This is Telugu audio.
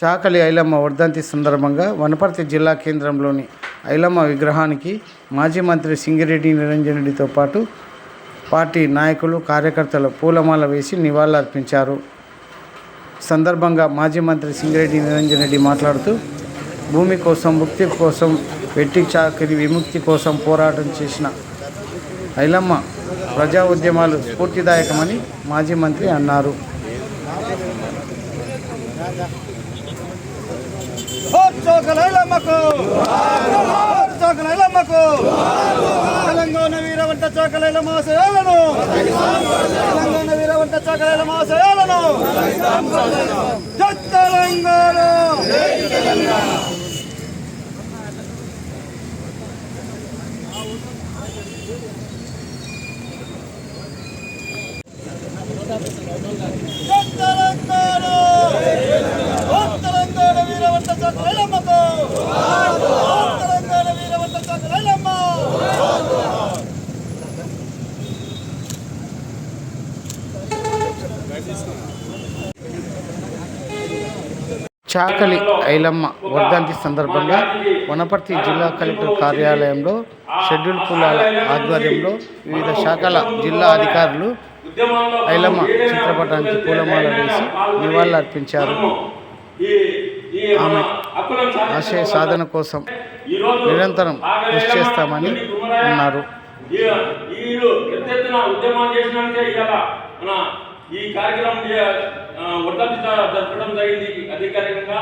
చాకలి ఐలమ్మ వర్ధంతి సందర్భంగా వనపర్తి జిల్లా కేంద్రంలోని ఐలమ్మ విగ్రహానికి మాజీ మంత్రి సింగిరెడ్డి నిరంజన్ రెడ్డితో పాటు పార్టీ నాయకులు కార్యకర్తలు పూలమాల వేసి నివాళులర్పించారు. సందర్భంగా మాజీ మంత్రి సింగిరెడ్డి నిరంజన్ రెడ్డి మాట్లాడుతూ భూమి కోసం ముక్తి కోసం వెట్టి చాకరి విముక్తి కోసం పోరాటం చేసిన ఐలమ్మ ప్రజా ఉద్యమాలు స్ఫూర్తిదాయకమని మాజీ మంత్రి అన్నారు. చోకలైలమ్మకు చోకలైలమ్మకు తెలంగాణ వీరవంట చోకలైల మాసయాలను తెలంగాణ వీరవంట చోకలైల మాసయాలను జై తెలంగాణ. జై తెలంగాణ తెలంగాణ తెలంగాణ చాకలి ఐలమ్మ వర్ధంతి సందర్భంగా వనపర్తి జిల్లా కలెక్టర్ కార్యాలయంలో షెడ్యూల్ కులాల ఆధ్వర్యంలో వివిధ శాఖల జిల్లా అధికారులు ఐలమ్మ చిత్రపటానికి పూలమాల వేసి నివాళులర్పించారు. ఆమె ఆశయ సాధన కోసం నిరంతరం కృషి చేస్తామని అన్నారు వీళ్ళు పెద్ద ఎత్తున ఉద్యమం చేసినాకే ఇవాళ మన ఈ కార్యక్రమం జరపడం జరిగింది అధికారికంగా.